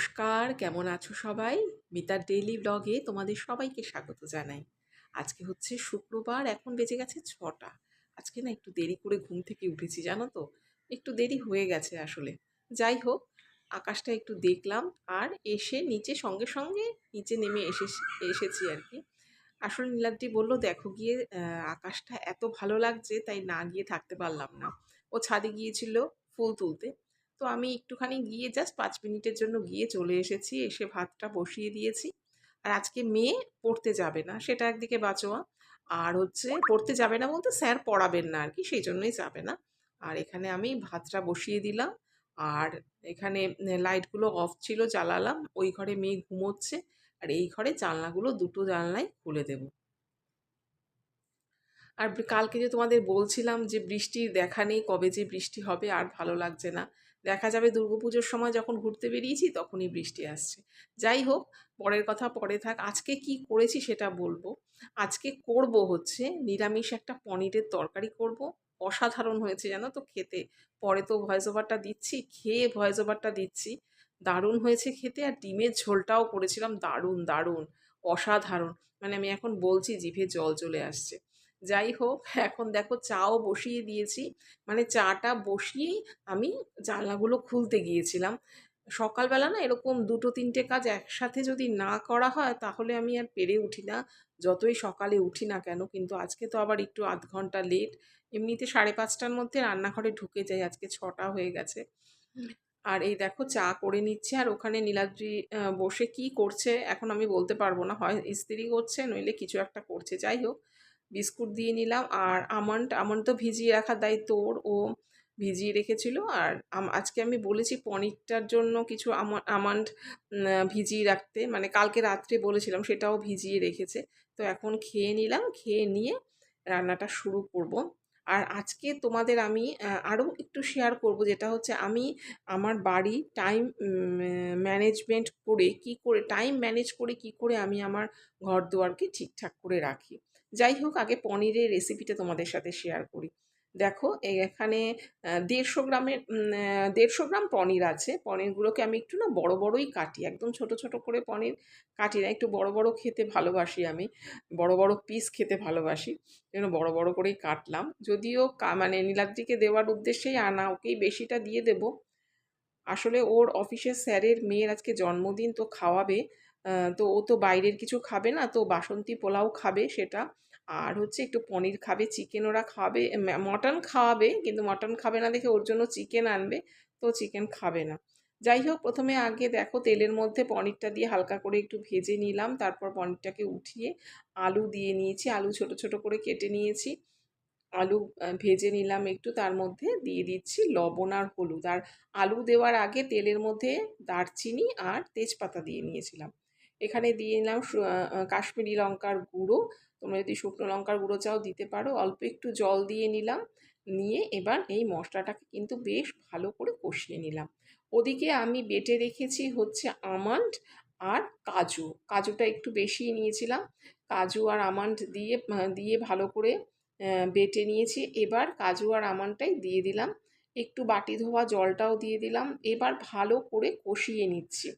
নমস্কার, কেমন আছো সবাই? মিতার ডেইলি ব্লগে তোমাদের সবাইকে স্বাগত জানাই। আজকে হচ্ছে শুক্রবার, এখন বেজে গেছে ছটা। আজকে না একটু দেরি করে ঘুম থেকে উঠেছি, জানো তো? একটু দেরি হয়ে গেছে আসলে। যাই হোক, আকাশটা একটু দেখলাম আর এসে নিচে সঙ্গে সঙ্গে নিচে নেমে এসে, এসেছি আর কি। আসলে নীলাদ্রি বলল, দেখো গিয়ে আকাশটা এত ভালো লাগছে, তাই না গিয়ে থাকতে পারলাম না। ও ছাদে গিয়েছিল ফুল তুলতে। তো আমি একটুখানি গিয়ে জাস্ট পাঁচ মিনিটের জন্য গিয়ে চলে এসেছি, এসে ভাতটা বসিয়ে দিয়েছি। আর আজকে মেয়ে পড়তে যাবে না, সেটা একদিকে বাঁচোয়া। আর হচ্ছে পড়তে যাবে না বলতে স্যার পড়াবেন না আর কি সেই জন্যই যাবে না। আর এখানে আমি ভাতটা বসিয়ে দিলাম। আর এখানে লাইটগুলো অফ ছিল, জ্বালালাম। ওই ঘরে মেয়ে ঘুমোচ্ছে। আর এই ঘরে জানলাগুলো দুটো জানলাই খুলে দেবো। আর কালকে যে তোমাদের বলছিলাম যে বৃষ্টির দেখা নেই কবে যে বৃষ্টি হবে, আর ভালো লাগছে না। দেখা যাবে দুর্গাপুজোর সময় যখন ঘুরতে বেরিয়েছি তখনই বৃষ্টি আসছে। যাই হোক, পরের কথা পরে থাক। আজকে কি করেছি সেটা বলব। আজকে করব হচ্ছে নিরামিষ একটা পনিরের তরকারি করব। অসাধারণ হয়েছে জানো তো খেতে। পরে তো ভয়েস ওভারটা দিচ্ছি, খেয়ে ভয়েস ওভারটা দিচ্ছি। দারুণ হয়েছে খেতে আর ডিমের ঝোলটাও করেছিলাম দারুণ দারুণ, অসাধারণ। মানে আমি এখন বলছি জিভে জল চলে আসছে। যাই হোক, এখন দেখো চাও বসিয়ে দিয়েছি। মানে চাটা বসিয়েই আমি জানলাগুলো খুলতে গিয়েছিলাম। সকালবেলা না এরকম দুটো, তিনটে কাজ একসাথে যদি না করা হয়, তাহলে আমি আর পেরে উঠি না। যতই সকালে উঠি না কেন, কিন্তু আজকে তো আবার একটু আধ ঘণ্টা লেট এমনিতে সাড়ে পাঁচটার মধ্যে রান্নাঘরে ঢুকে যাই, আজকে ছটা হয়ে গেছে। আর এই দেখো চা করে নিচ্ছে, আর ওখানে নীলাদ্রি বসে কি করছে এখন আমি বলতে পারব না। হয় ইস্ত্রি করছে, নইলে কিছু একটা করছে। যাই হোক বিস্কুট দিয়ে নিলাম। আর আমন্ড আমন্ড তো ভিজিয়ে রাখার দায়িত্ব ওর। ও ভিজিয়ে রেখেছিল। আর আজকে আমি বলেছি পনিরটার জন্য কিছু আমন্ড ভিজিয়ে রাখতে। মানে কালকে রাত্রে বলেছিলাম সেটাও ভিজিয়ে রেখেছে। তো এখন খেয়ে নিলাম, খেয়ে নিয়ে রান্নাটা শুরু করব। আর আজকে তোমাদের আমি আরও একটু শেয়ার করব যেটা হচ্ছে আমি আমার বাড়ি টাইম ম্যানেজমেন্ট করে কি করে টাইম ম্যানেজ করে কি করে আমি আমার ঘর দুয়ারকে ঠিকঠাক করে রাখি। যাই হোক, আগে পনিরের রেসিপিটা তোমাদের সাথে শেয়ার করি। দেখো, এখানে দেড়শো গ্রামের দেড়শো গ্রাম পনির আছে। পনিরগুলোকে আমি একটু না বড় বড়ই কাটি, একদম ছোট ছোট করে পনির কাটি না, একটু বড় বড় খেতে ভালোবাসি আমি। বড় বড় পিস খেতে ভালোবাসি জন্য বড় বড় করেই কাটলাম। যদিও মানে নীলাদ্রিকে দেওয়ার উদ্দেশ্যেই আনা, ওকেই বেশিটা দিয়ে দেবো। আসলে ওর অফিসের স্যারের মেয়ের আজকে জন্মদিন, তো খাওয়াবে। তো ও তো বাইরের কিছু খাবে না, তো বাসন্তী পোলাও খাবে সেটা। আর হচ্ছে একটু পনির খাবে চিকেন ওরা খাবে মটন খাওয়াবে কিন্তু মটন খাবে না দেখে ওর জন্য চিকেন আনবে, তো চিকেন খাবে না। যাই হোক, প্রথমে আগে দেখো তেলের মধ্যে পনিরটা দিয়ে হালকা করে একটু ভেজে নিলাম, তারপর পনিরটাকে উঠিয়ে আলু দিয়ে নিয়েছি, আলু ছোট ছোট করে কেটে নিয়েছি। আলু ভেজে নিলাম একটু, তার মধ্যে দিয়ে দিচ্ছি লবণ আর হলুদ। আর আলু দেওয়ার আগে তেলের মধ্যে দারচিনি আর তেজপাতা দিয়ে নিয়েছিলাম। এখানে দিয়ে নিলাম কাশ্মীরি লঙ্কার গুঁড়ো। তোমরা যদি শুকনো লঙ্কার গুঁড়ো চাও দিতে পারো। অল্প একটু জল দিয়ে নিলাম। নিয়ে এবার এই মশলাটাকে কিন্তু বেশ ভালো করে কষিয়ে নিলাম। ওদিকে আমি বেটে রেখেছি হচ্ছে আমন্ড আর কাজু। কাজুটা একটু বেশি নিয়েছিলাম। কাজু আর আমন্ড দিয়ে দিয়ে ভালো করে বেটে নিয়েছি। এবার কাজু আর আমন্ডটাই দিয়ে দিলাম। একটু বাটি ধোয়া জলটাও দিয়ে দিলাম। এবার ভালো করে কষিয়ে নিচ্ছি।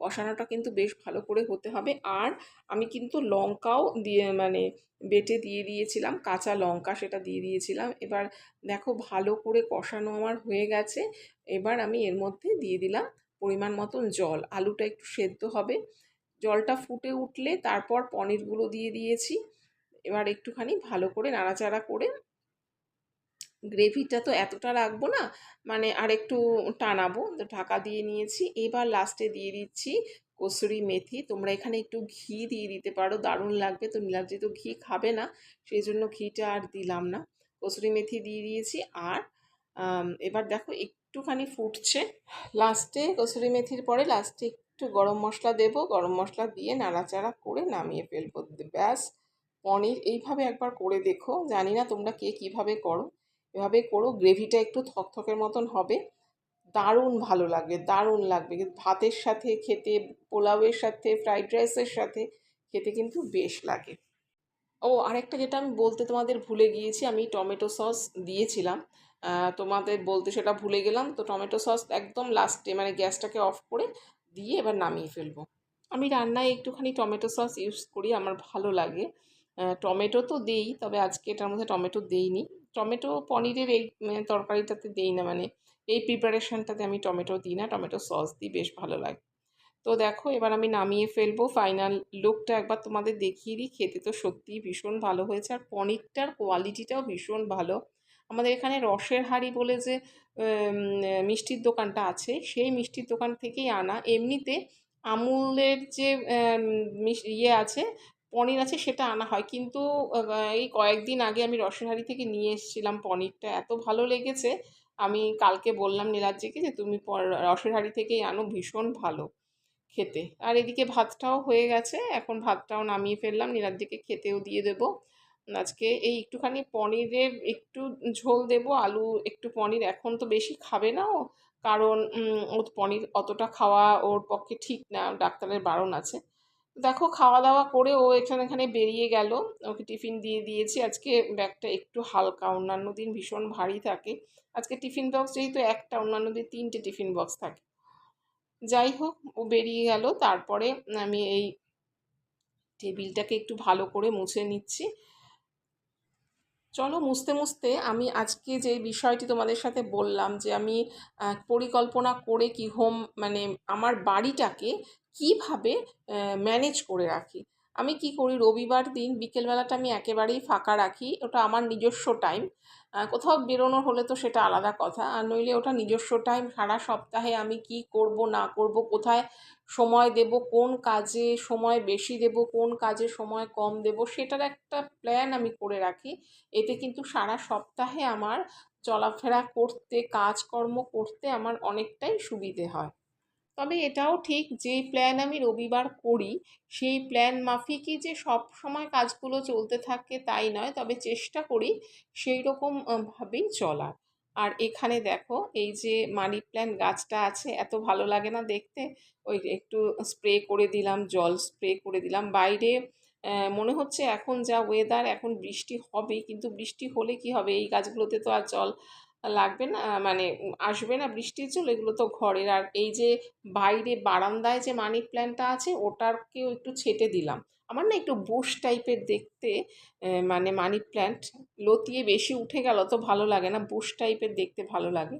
কষানোটা কিন্তু বেশ ভালো করে হতে হবে। আর আমি কিন্তু লঙ্কাও দিয়ে মানে বেটে দিয়ে দিয়েছিলাম, কাঁচা লঙ্কা সেটা দিয়ে দিয়েছিলাম। এবার দেখো ভালো করে কষানো আমার হয়ে গেছে। এবার আমি এর মধ্যে দিয়ে দিলাম পরিমাণ মতন জল। আলুটা একটু সেদ্ধ হবে। জলটা ফুটে উঠলে তারপর পনিরগুলো দিয়ে দিয়েছি। এবার একটুখানি ভালো করে নাড়াচাড়া করে গ্রেভিটা তো এতটা রাখব না মানে আর একটু টানাবো। তো ঢাকা দিয়ে নিয়েছি, এবার লাস্টে দিয়ে দিচ্ছি কসুরি মেথি। তোমরা এখানে একটু ঘি দিয়ে দিতে পারো, দারুণ লাগবে। তো নীলাদ্রি তো ঘি খাবে না, সেই জন্য ঘিটা আর দিলাম না। কসুরি মেথি দিয়ে দিয়েছি আর এবার দেখো একটুখানি ফুটছে। লাস্টে কসুরি মেথির পরে লাস্টে একটু গরম মশলা দেব। গরম মশলা দিয়ে নাড়াচাড়া করে নামিয়ে ফেলব। ব্যাস, পনির এইভাবে একবার করে দেখো। জানি না তোমরা কে কীভাবে করো। এভাবে করো গ্রেভিটা একটু থকথকের মতন হবে। দারুণ ভালো লাগবে, দারুণ লাগবে। ভাতের সাথে খেতে, পোলাওয়ের সাথে ফ্রাইড রাইসের সাথে খেতে কিন্তু বেশ লাগে। ও, আরেকটা যেটা আমি বলতে তোমাদের ভুলে গিয়েছি, আমি টমেটো সস দিয়েছিলাম। তোমাদের বলতে সেটা ভুলে গেলাম, তো টমেটো সস একদম লাস্টে মানে গ্যাসটাকে অফ করে দিয়ে এবার নামিয়ে ফেলব। আমি রান্নায় একটুখানি টমেটো সস ইউজ করি, আমার ভালো লাগে। টমেটো তো দেই, তবে আজকে এটার মধ্যে টমেটো দেইনি। টমেটো পনিরের এই উম, তরকারিটাতে দিই না মানে এই প্রিপারেশনটাতে আমি টমেটো দিই না টমেটো সস দিই বেশ ভালো লাগে। তো দেখো এবার আমি নামিয়ে ফেলব ফাইনাল লুকটা একবার তোমাদের দেখিয়ে দিই খেতে তো সত্যিই ভীষণ ভালো হয়েছে আর পনিরটার কোয়ালিটিটাও ভীষণ ভালো। আমাদের এখানে রসের হাঁড়ি বলে যে মিষ্টির দোকানটা আছে সেই মিষ্টির দোকান থেকেই আনা। এমনিতে আমুলের যে ইয়ে আছে পনির আছে সেটা আনা হয়। কিন্তু এই কয়েকদিন আগে আমি রসের হাঁড়ি থেকে নিয়ে এসেছিলাম পনিরটা। এত ভালো লেগেছে। আমি কালকে বললাম নীলাদ্রিকে যে, তুমি হাঁড়ি থেকেই আনো, ভীষণ ভালো খেতে। আর এদিকে ভাতটাও হয়ে গেছে। এখন ভাতটাও নামিয়ে ফেললাম। নীলাদ্রিকে খেতেও দিয়ে দেবো। আজকে এই একটুখানি পনিরের একটু ঝোল দেব। আলু একটু পনির এখন তো বেশি খাবে না ও। কারণ ও পনির অতটা খাওয়া ওর পক্ষে ঠিক না। ডাক্তারের বারণ আছে। দেখো খাওয়া দাওয়া করে ও এখানে এখানে বেরিয়ে গেল। ওকে টিফিন দিয়ে দিয়েছি। আজকে ব্যাগটা একটু হালকা, অন্যান্য দিন ভীষণ ভারী থাকে। আজকে টিফিন বক্স যেহেতু একটা, অন্যান্য দিন তিনটে টিফিন বক্স থাকে। যাই হোক, ও বেরিয়ে গেল। তারপরে আমি এই টেবিলটাকে একটু ভালো করে মুছে নিচ্ছি। চলো, মুছতে মুছতে আমি আজকে যে বিষয়টি তোমাদের সাথে বললাম যে আমি পরিকল্পনা করে কি হোম মানে আমার বাড়িটাকে কীভাবে ম্যানেজ করে রাখি? আমি কি করি? রবিবার দিন বিকেলবেলাটা আমি একেবারেই ফাঁকা রাখি। ওটা আমার নিজস্ব টাইম কোথাও বেরোনো হলে তো সেটা আলাদা কথা। আর নইলে ওটা নিজস্ব টাইম সারা সপ্তাহে আমি কি করব, না করব, কোথায় সময় দেব, কোন কাজে সময় বেশি দেব, কোন কাজে সময় কম দেব, সেটার একটা প্ল্যান আমি করে রাখি। এতে কিন্তু সারা সপ্তাহে আমার চলাফেরা করতে, কাজকর্ম করতে আমার অনেকটাই সুবিধে হয়। তবে এটাও ঠিক যেই প্ল্যান আমি রবিবার করি, সেই প্ল্যান মাফিকই যে সব সময় কাজগুলো চলতে থাকে তাই নয়, তবে চেষ্টা করি সেই রকম ভাবেই চলার। আর এখানে দেখো, এই যে মানি প্ল্যান্ট গাছটা আছে, এত ভালো লাগে না দেখতে। ওই একটু স্প্রে করে দিলাম, জল স্প্রে করে দিলাম। বাইরে মনে হচ্ছে এখন যা ওয়েদার এখন বৃষ্টি হবে কিন্তু বৃষ্টি হলে কি হবে? এই গাছগুলোতে তো আর জল লাগবে না মানে আসবে না বৃষ্টির জল, এগুলো তো ঘরের। আর এই যে বাইরে বারান্দায় যে মানি প্ল্যান্টটা আছে, ওটাকেও একটু ছেটে দিলাম। আমার না একটু বুশ টাইপের দেখতে মানে মানি প্ল্যান্ট লতিয়ে বেশি উঠে গেল তো ভালো লাগে না বুশ টাইপের দেখতে ভালো লাগে।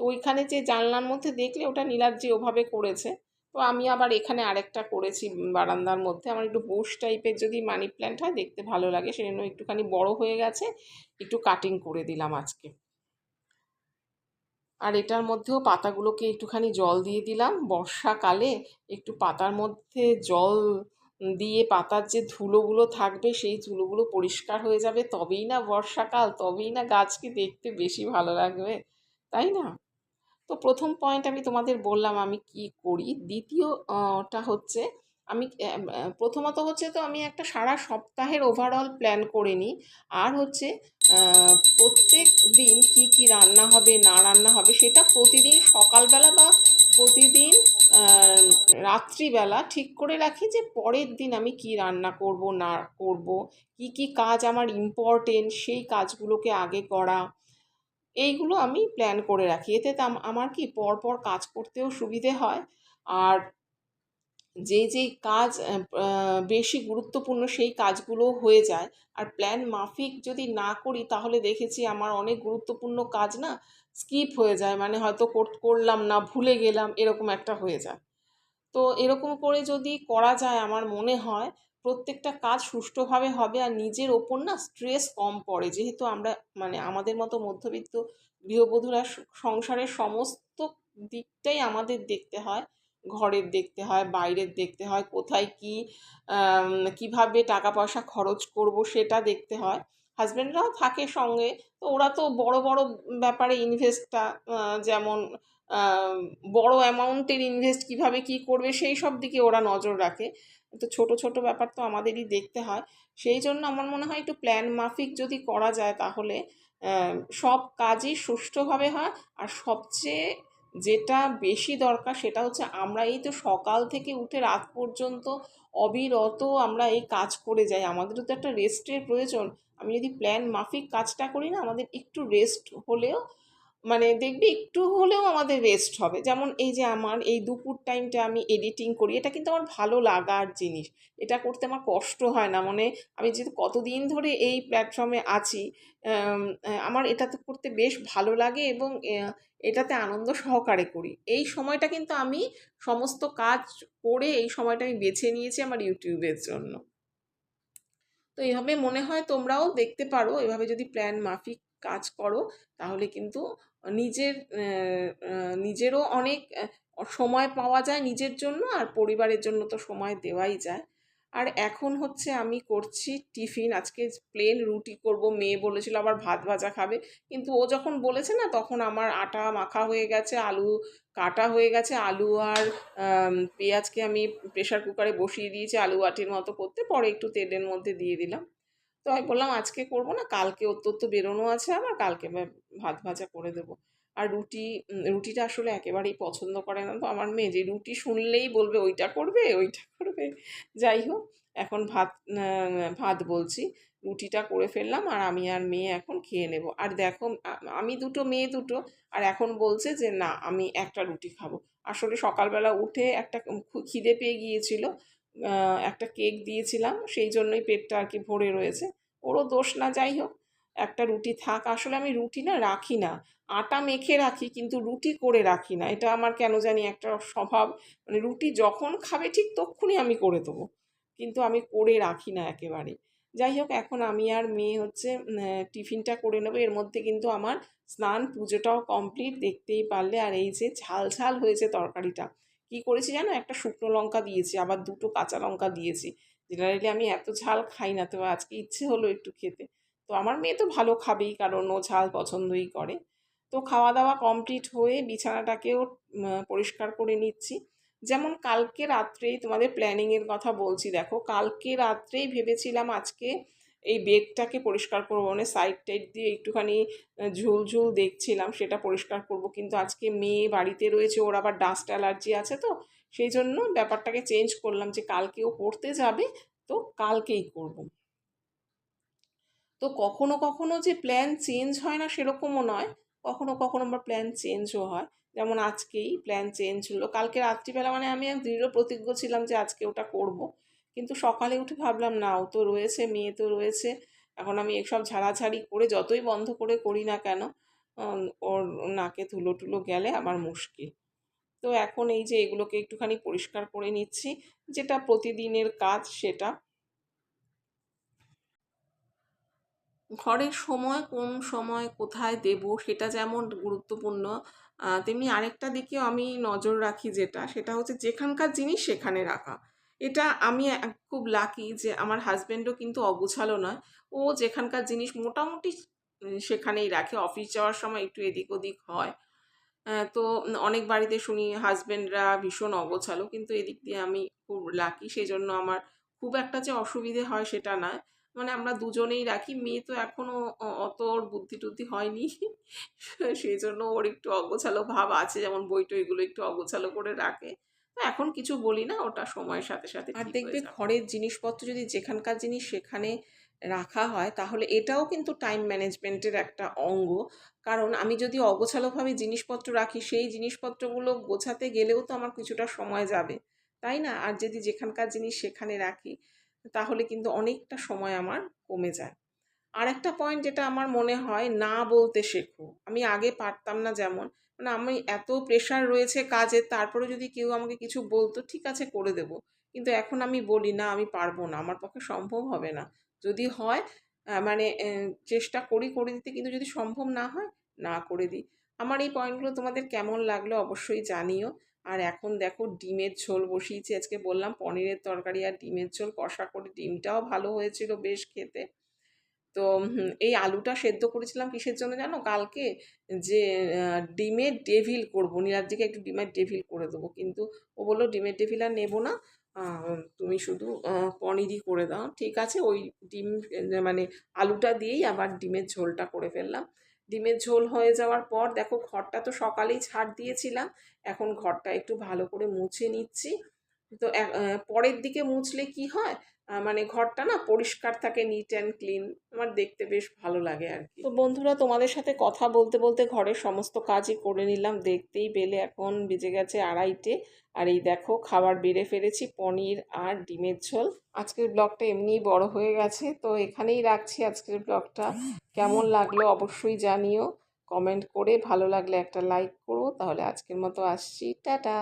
তো ওইখানে যে জানলার মধ্যে দেখলে ওটা নীলাদ্রি ওভাবে করেছে, তো আমি আবার এখানে আরেকটা করেছি বারান্দার মধ্যে। আমার একটু বুশ টাইপের যদি মানি প্ল্যান্ট হয়, দেখতে ভালো লাগে। সেজন্য একটুখানি বড় হয়ে গেছে, একটু কাটিং করে দিলাম আজকে। আর এটার মধ্যেও পাতাগুলোকে একটুখানি জল দিয়ে দিলাম। বর্ষাকালে একটু পাতার মধ্যে জল দিয়ে পাতার যে ধুলোগুলো থাকবে, সেই ধুলোগুলো পরিষ্কার হয়ে যাবে। তবেই না বর্ষাকাল, তবেই না গাছকে দেখতে বেশি ভালো লাগবে, তাই না? তো প্রথম পয়েন্ট আমি তোমাদের বললাম আমি কি করি। দ্বিতীয়টা হচ্ছে আমি, প্রথমত হচ্ছে তো আমি একটা সারা সপ্তাহের ওভারঅল প্ল্যান করে নিই। আর হচ্ছে প্রত্যেক দিন কি কি রান্না হবে, না রান্না হবে, সেটা প্রতিদিন সকালবেলা বা প্রতিদিন রাত্রিবেলা ঠিক করে রাখি যে পরের দিন আমি কি রান্না করব, না করব, কি কি কাজ আমার ইম্পর্টেন্ট সেই কাজগুলোকে আগে করা, এইগুলো আমি প্ল্যান করে রাখি। এতে আমার কি পরপর কাজ করতেও সুবিধে হয়। আর যেই যেই কাজ বেশি গুরুত্বপূর্ণ সেই কাজগুলো হয়ে যায়। আর প্ল্যান মাফিক যদি না করি, তাহলে দেখেছি আমার অনেক গুরুত্বপূর্ণ কাজ না স্কিপ হয়ে যায়। মানে হয়তো কর- করলাম না, ভুলে গেলাম, এরকম একটা হয়ে যায়। তো এরকম করে যদি করা যায় আমার মনে হয়, প্রত্যেকটা কাজ সুষ্ঠুভাবে হবে আর নিজের ওপর না স্ট্রেস কম পড়ে। যেহেতু আমরা মানে আমাদের মতো মধ্যবিত্ত গৃহবধূরা সংসারের সমস্ত দিকটাই আমাদের দেখতে হয়। ঘরের দেখতে হয়, বাইরের দেখতে হয়, কোথায় কি কীভাবে টাকা পয়সা খরচ করব সেটা দেখতে হয়। হাজব্যান্ডরাও থাকে সঙ্গে, তো ওরা তো বড় বড় ব্যাপারে ইনভেস্টটা যেমন বড় অ্যামাউন্টের ইনভেস্ট কীভাবে কি করবে সেই সব দিকে ওরা নজর রাখে। তো ছোট ছোট ব্যাপার তো আমাদেরই দেখতে হয়। সেই জন্য আমার মনে হয় একটু প্ল্যান মাফিক যদি করা যায় তাহলে সব কাজই সুষ্ঠুভাবে হয় আর সবচেয়ে যেটা বেশি দরকার সেটা হচ্ছে আমরা এই তো সকাল থেকে উঠে রাত পর্যন্ত অবিরত আমরা এই কাজ করে যাই। আমাদেরও তো একটা রেস্টের প্রয়োজন। আমি যদি প্ল্যান মাফিক কাজটা করি না, আমাদের একটু রেস্ট হলেও মানে দেখবি একটু হলেও আমাদের রেস্ট হবে। যেমন এই যে আমার এই দুপুর টাইমটা আমি এডিটিং করি, এটা কিন্তু আমার ভালো লাগার জিনিস। এটা করতে আমার কষ্ট হয় না। মানে আমি যেহেতু কতদিন ধরে এই প্ল্যাটফর্মে আছি আমার এটাতে করতে বেশ ভালো লাগে এবং এটাতে আনন্দ সহকারে করি। এই সময়টা কিন্তু আমি সমস্ত কাজ করে এই সময়টা আমি বেছে নিয়েছি আমার ইউটিউবের জন্য। তো এইভাবে মনে হয় তোমরাও দেখতে পারো। এভাবে যদি প্ল্যান মাফিক কাজ করো, তাহলে কিন্তু নিজের নিজেরও অনেক সময় পাওয়া যায় নিজের জন্য আর পরিবারের জন্য তো সময় দেওয়াই যায়। আর এখন হচ্ছে আমি করছি টিফিন, আজকে প্লেন রুটি করব, মেয়ে বলেছিল আবার ভাত ভাজা খাবে, কিন্তু ও যখন বলেছে না তখন আমার আটা মাখা হয়ে গেছে, আলু কাটা হয়ে গেছে, আলু আর পেঁয়াজকে আমি প্রেশার কুকারে বসিয়ে দিয়েছি, আলু আটির মতো করতে, পরে একটু তেলের মধ্যে দিয়ে দিলাম। তো আমি বললাম, আজকে করব না, কালকে ওর তোর তো বেরোনো আছে আমার কালকে ভাত ভাজা করে দেবো। আর রুটি রুটিটা আসলে একেবারেই পছন্দ করে না তো আমার মেয়ে যে রুটি শুনলেই বলবে, ওইটা করবে ওইটা করবে। যাই হোক, এখন ভাত ভাত বলছি, রুটিটা করে ফেললাম আর আমি আর মেয়ে এখন খেয়ে নেব। আর দেখো আমি দুটো, মেয়ে দুটো, আর এখন বলছে যে, না, আমি একটা রুটি খাব। আসলে সকালবেলা উঠে একটা খিদে পেয়ে গিয়েছিল একটা কেক দিয়েছিলাম, সেই জন্যই পেটটা আর কি ভরে রয়েছে। ওরও দোষ না, যাই হোক, একটা রুটি থাক। আসলে আমি রুটি না, রাখি না। আটা মেখে রাখি, কিন্তু রুটি করে রাখি না। এটা আমার কেন জানি একটা স্বভাব। মানে রুটি যখন খাবে, ঠিক তক্ষুনি আমি করে দেবো। কিন্তু আমি করে রাখি না একেবারে। যাই হোক, এখন আমি আর মেয়ে হচ্ছে টিফিনটা করে নেব। এর মধ্যে কিন্তু আমার স্নান পুজোটাও কমপ্লিট, দেখতেই পারলে। আর এই যে ঝাল ঝাল হয়েছে তরকারিটা। কি করেছি জানো? একটা শুকনো লঙ্কা দিয়েছি, আবার দুটো কাঁচা লঙ্কা দিয়েছি। জেনারেলি আমি এত ঝাল খাই না, তো আজকে ইচ্ছে হলো একটু খেতে। তো আমার মেয়ে তো ভালো খাবেই, কারণ ও ঝাল পছন্দই করে। তো খাওয়া দাওয়া কমপ্লিট হয়ে বিছানাটাকেও পরিষ্কার করে নিচ্ছি। যেমন কালকে রাত্রেই তোমাদের প্ল্যানিংয়ের কথা বলছি, দেখো, কালকে রাত্রেই ভেবেছিলাম আজকে এই বেডটাকে পরিষ্কার করব মানে সাইড টাইড দিয়ে একটুখানি আহ, ঝুল ঝুল দেখছিলাম সেটা পরিষ্কার করব। কিন্তু আজকে মেয়ে বাড়িতে রয়েছে ওর আবার ডাস্ট অ্যালার্জি আছে তো সেই জন্য ব্যাপারটাকে চেঞ্জ করলাম যে কালকে ও পড়তে যাবে তো কালকেই করব। তো কখনো কখনো যে প্ল্যান চেঞ্জ হয় না সেরকমও নয় কখনো কখনো আমার প্ল্যান চেঞ্জও হয়। যেমন আজকেই প্ল্যান চেঞ্জ হলো। কালকে রাত্রিবেলা মানে আমি এক দৃঢ় প্রতিজ্ঞ ছিলাম যে আজকে ওটা করব। কিন্তু সকালে উঠে ভাবলাম, না, ও তো রয়েছে, মেয়ে তো রয়েছে। এখন আমি এসব ঝাড়াঝাড়ি করে যতই বন্ধ করে করি না কেন ওর নাকে ধুলো টুলো গেলে আমার মুশকিল। তো এখন এই যে এগুলোকে একটুখানি পরিষ্কার করে নিচ্ছি, যেটা প্রতিদিনের কাজ সেটা। ঘরের সময়, কোন সময় কোথায় দেব সেটা যেমন গুরুত্বপূর্ণ তেমনি আরেকটা দিকেও আমি নজর রাখি যেটা, সেটা হচ্ছে যেখানকার জিনিস সেখানে রাখা। এটা আমি খুব লাকি যে আমার হাজব্যান্ডও কিন্তু অগুছালো নয়। ও যেখানকার জিনিস মোটামুটি সেখানেই রাখে। অফিস যাওয়ার সময় একটু এদিক ওদিক হয়। তো অনেক বাড়িতে শুনি হাজব্যান্ডরা ভীষণ অগোছালো, কিন্তু এদিক দিয়ে আমি খুব লাকি সেই জন্য আমার খুব একটা যে অসুবিধে হয় সেটা না। মানে আমরা দুজনেই রাখি। মেয়ে তো এখনও অত ওর বুদ্ধি টুদ্ধি হয়নি। সেই জন্য ওর একটু অগোছালো ভাব আছে। যেমন বই টইগুলো একটু অগোছালো করে রাখে। এখন কিছু বলি না ওটা সময়ের সাথে সাথে আর দেখবে ঘরের জিনিসপত্র যদি যেখানকার জিনিস সেখানে রাখা হয় তাহলে এটাও কিন্তু টাইম ম্যানেজমেন্টের একটা অঙ্গ। কারণ আমি যদি অগোছালোভাবে জিনিসপত্র রাখি সেই জিনিসপত্রগুলো গোছাতে গেলেও তো আমার কিছুটা সময় যাবে তাই না? আর যদি যেখানকার জিনিস সেখানে রাখি তাহলে কিন্তু অনেকটা সময় আমার কমে যায়। আর একটা পয়েন্ট যেটা আমার মনে হয় না বলতে শেখো। আমি আগে পারতাম না যেমন। মানে আমি এত প্রেশার রয়েছে কাজের তারপরে যদি কেউ আমাকে কিছু বলতো, ঠিক আছে, করে দেব। কিন্তু এখন আমি বলি, না, আমি পারব না। আমার পক্ষে সম্ভব হবে না। যদি হয় মানে চেষ্টা করি, করে দিতে। কিন্তু যদি সম্ভব না হয়, না করে দিই। আমার এই পয়েন্টগুলো তোমাদের কেমন লাগল অবশ্যই জানিও। আর এখন দেখো, ডিমের ঝোল বসিয়েছি। আজকে বললাম পনিরের তরকারি আর ডিমের ঝোল। কষা করে ডিমটাও ভালো হয়েছিল বেশ খেতে। তো এই আলুটা সেদ্ধ করেছিলাম কিসের জন্য জানো? কালকে যে ডিমের ডেভিল করব। নীলাদ্রিকে একটু ডিমের ডেভিল করে দেবো। কিন্তু ও বলল, ডিমের ডেভিল আর নেব না। তুমি শুধু পনিরই করে দাও। ঠিক আছে, ওই ডিম মানে আলুটা দিয়েই আবার ডিমের ঝোলটা করে ফেললাম। ডিমের ঝোল হয়ে যাওয়ার পর, দেখো, ঘরটা তো সকালেই ছাড় দিয়েছিলাম। এখন ঘরটা একটু ভালো করে মুছে নিচ্ছি। তো পরের দিকে মুছলে কি হয়? মানে ঘরটা না পরিষ্কার থাকে নিট অ্যান্ড ক্লিন আমার দেখতে বেশ ভালো লাগে আর কি। তো বন্ধুরা, তোমাদের সাথে কথা বলতে বলতে ঘরের সমস্ত কাজই করে নিলাম। দেখতেই পেলে এখন বেজে গেছে আড়াইটে। আর এই দেখো, খাবার বেড়ে ফেলেছি, পনির আর ডিমের ঝোল। আজকের ব্লগটা এমনিই বড় হয়ে গেছে, তো এখানেই রাখছি আজকের ব্লগটা। কেমন লাগল অবশ্যই জানিও। কমেন্ট করে ভালো লাগলে একটা লাইক করো। তাহলে আজকের মতো আসছি। টাটা!